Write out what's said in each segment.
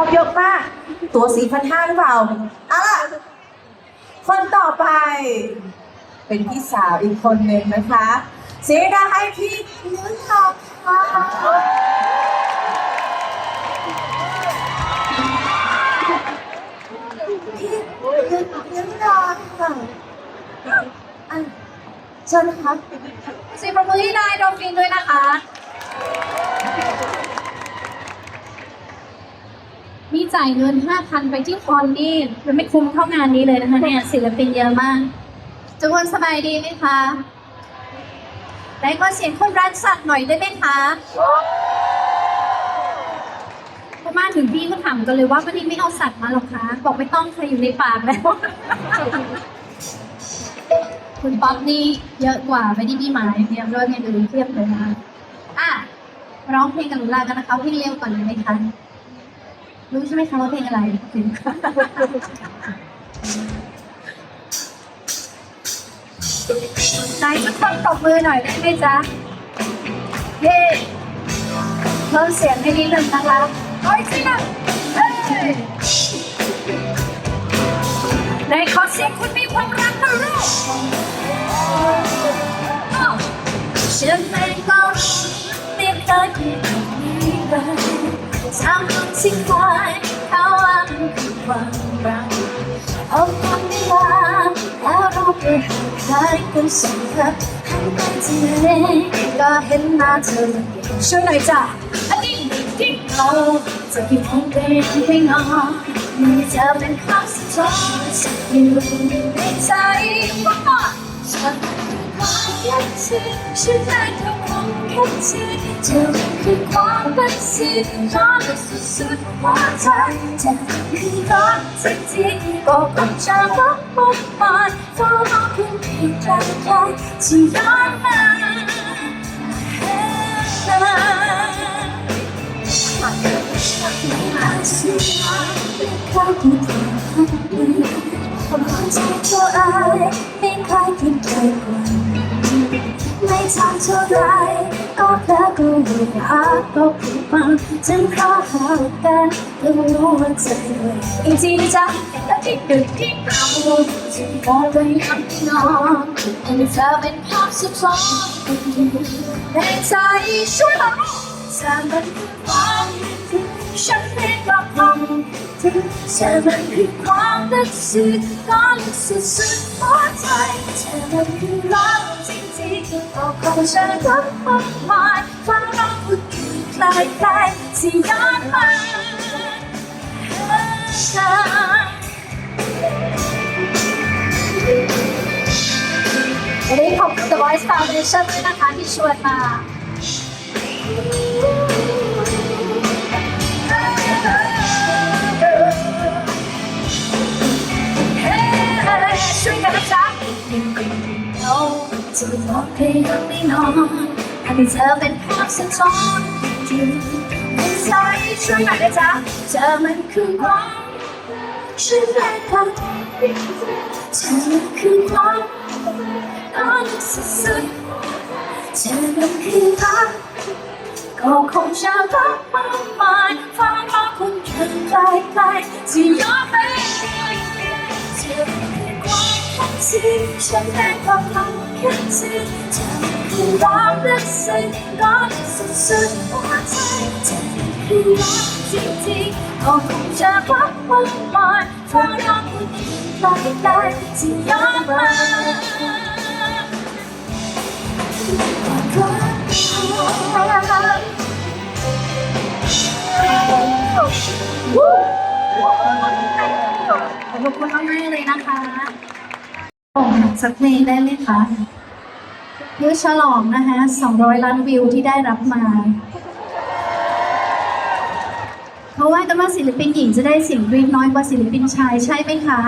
อบเยอะมาก ตัวสี่พันห้าหรือเปล่าเอาล่ะ คนต่อไป เป็นพี่สาวอีกคนหนึ่งนะคะเสียดายให้พี่นื้อทองค่ะพี่นื้อทองค่ะอะเชิญนะคะสีประมือที่ได้ดฟินด้วยนะคะ จ่ายเงิน5,000ไปที่คอนนี่มันไม่คุ้มเท่างานนี้เลยนะคะเนี่ยศิลปินเยอะมากทุกคนสบายดีไหมคะได้ก็เสียงคนร้านสัตว์หน่อยได้ไหมคะพอมาถึงพี่ก็ถามกันเลยว่าวันนี้ไม่เอาสัตว์มาหรอกคะ บอกไม่ต้องใครอยู่ในปากแล้ว คุณป๊อปนี่เยอะกว่าไม่ได้มีหมายเดียวด้วยเงินอื่นเทียบเลยนะคะอะร้องเพลงกันหรือลากันนะคะเพลงเร็วก่อนเลยไหมคะ รู้ใช่ไหมคะว่าเพลงอะไรไหนทุกคนตบมือหน่อยได้ไหมจ๊ะเย้เพิ่มเสียงให้นิดนึงนะคะโอ้ยจริงอะเฮ้ยในขอเสียงคุณมีความรักนะลูกฉันไม่ก็ไม่เคยคิดแบบนี้เลย ทำสิ่งไปเขาว่ามันคือความรักเอาความเวลาแล้วเราไปห่างหายกันสักพักหันไปที่ไหนก็เห็นหน้าเธอช่วยหน่อยจ้ะอันนี้ที่เราจะคิดคงเป็นไม่นอนมีเธอเป็นภาพสุดท้ายอยู่ในใจว่าฉัน ความรักเธอฉันได้แค่มองแค่เธอเธอคือความรักที่ร้อนสุดๆหัวใจเธอคือรักจริงๆก็คงจะรักมากมายเฝ้ารอคุณเพียงใจใจที่ย้อนมาเขาคิดถึงความใจตัวอายไม่เคยคิดเคย ทำเท่าไรก็แพ้ก็ไม่รักก็ผิดหวังถึงข้อหากันเพิ่งรู้ว่าใจด้ยอีกทีนะจ๊ะและที่ดึกที่เราจะมองไปยังนอนให้เธอเป็นภาพสุดท้ายในใจช่วยเราเธอมันคือความที่ฉันไม่ก ลังถึงเธอมันคือความรู้สึกก้อนสุดสุดหัวใจเธอมันคือรักจริงๆก็คงจะรักมากมายฟังเราพูดคุยคลายคลายที่ย้อนมาวันนี้ขอบคุณ The Voice Foundation ด้วยนะคะที่ชวนมา จะร้องเพลงไม่นอนทำให้เธอเป็นภาพสะท้อนอยู่ในใจช่วยหน่อยนะจ๊ะเธอมันคือความฉันได้ความเธอมันคือความนอนสุดๆเธอมันคือรักก็คงจะรักมากมายฟังมาคนเดินไกลๆที่ยอมไปเธอคือความที่ฉันได้ความ ค่เธอเธอคือรักและสิ่งรักสุดๆหัวใจเธอคือรักจริงๆก็คงจะรักมากมายฟังรักคนอื่นไปได้ที่ยอมมาขอบคุณมากๆเลยนะคะ โอ้สักเพลงได้ไหมคะเพื่อฉลองนะคะ200 ล้านวิวที่ได้รับมา เพราะว่ากันว่าศิลปินหญิงจะได้เสียงกรี๊ดน้อยกว่าศิลปินชายใช่ไหมคะ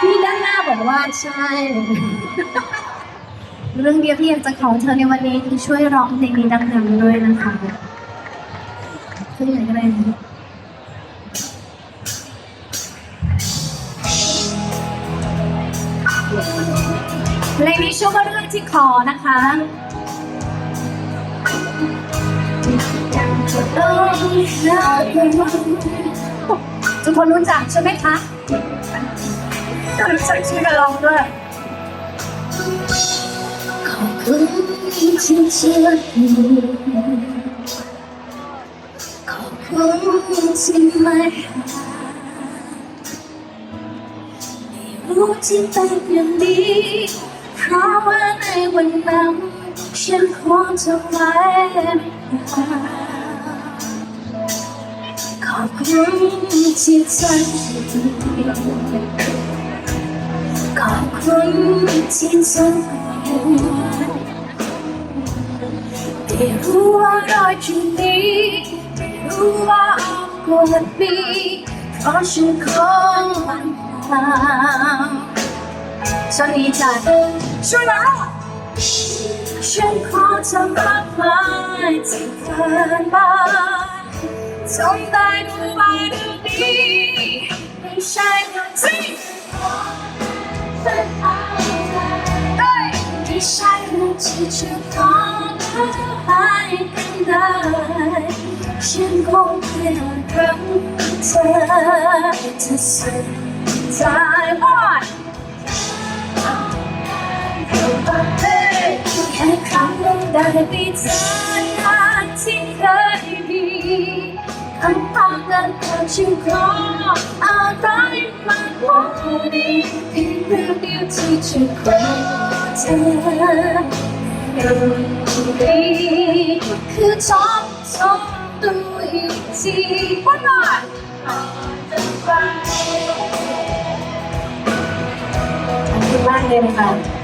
พี่ด้านหน้าบอกว่าใช่ เรื่องเดียวที่อยากจะขอเธอในวันนี้คือช่วยร้องเพลงนี้ดังๆด้วยนะคะขึ้นเลยก็ได้ ที่ขอนะคะทุกคนรู้จักใช่ไหมคะรู้จักชื่อกันลองด้วยขอบคุณที่เชื่อขอบคุณที่ไม่ไม่รู้ที่เป็นอย่างนี้ เพราะว่าในวันนั้นฉันควรจะไว้ขอบคุณที่ใจขอบคุณที่ใจได้รู้ว่ารอยจุดนี้ได้รู้ว่าปวดมีเพราะฉันคงมันหา ฉันดีใจช่วยมาฉันขอทำมากมายที่เกินมาจงได้ดูไปดูดีไม่ใช่เรื่องจริงที่ใช่เรื่องที่จะต้องหายกันได้ฉันคงไม่รักเธอจะสุดใจ ท้ายว่าแค่ครั้งหนึ่งได้มีเธอนานที่เคยมีคำพากันผ่านชีวิตของอะไรมากกว่านี้เพียงเรื่องเดียวที่จะขอเธอดีคือชอบชอบดูอีกทีวันหน่อยขอบคุณมากเลยนะคะแค่เธอที่เอาไว้คิดถึงคิดถึงใคร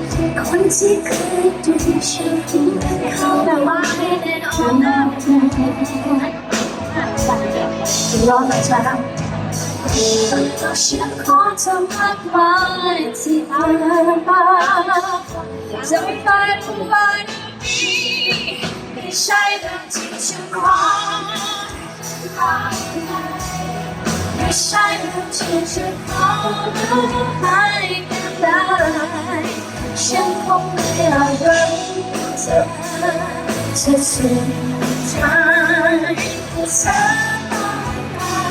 คนที่เคยดูฉันเขาแต่ว่าไม่ได้นอนนะรอดมาช้าฉันขอเธอมากมายที่ผ่านมาจะไปรู้ว่าดีไม่ใช่เรื่องที่ฉันขอไม่ใช่เรื่องที่จะขอให้กันได้ ฉันคงไม่อาจรักเธอจะสุดท้ายเธอ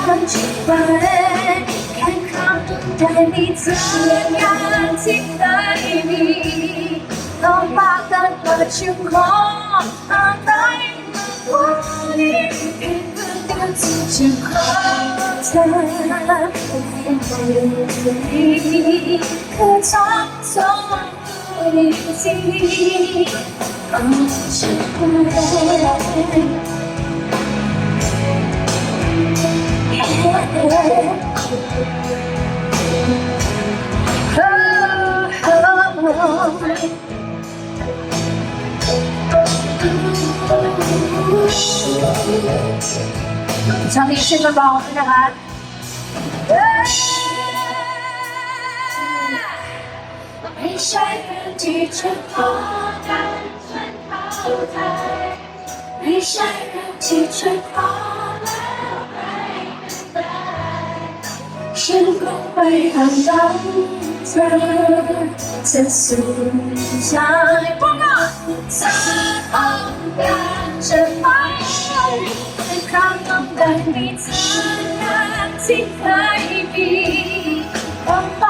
ต้องจะไปแค่ครั้งได้มีเธออย่างที่เคยมีต้องปากกันว่าฉันขออะไรมากกว่านี้ที่จะขอเธอคือชอบสอง ที่ของฉันชอบนี้ชื่อมาบอกนะคะ ใช่เรื่องที่ฉันขอกันฉันเข้าใจไม่ใช่เรื่องที่ฉันขอแล้วใครกันได้ฉันคงไปทำร้ายเธอจะสุดท้ายพวกเราเธอต้องการจะไปในครั้งต้องได้มีเธอที่เคยมีต้องปากก่อนอยากจะขออะไร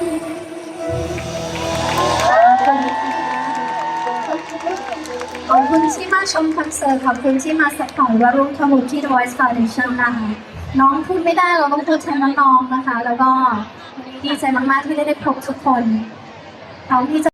ขอบคุณที่มาชมคอนเสิร์ตขอบคุณที่มาสปอร์ตและร่วมทำบุญที่ The Voice Foundation นะคะน้องพูดไม่ได้เราต้องพูดแทนน้องๆนะคะ แล้วก็ดีใจมากๆที่ได้ได้พบทุกคนพร้อมที่จะ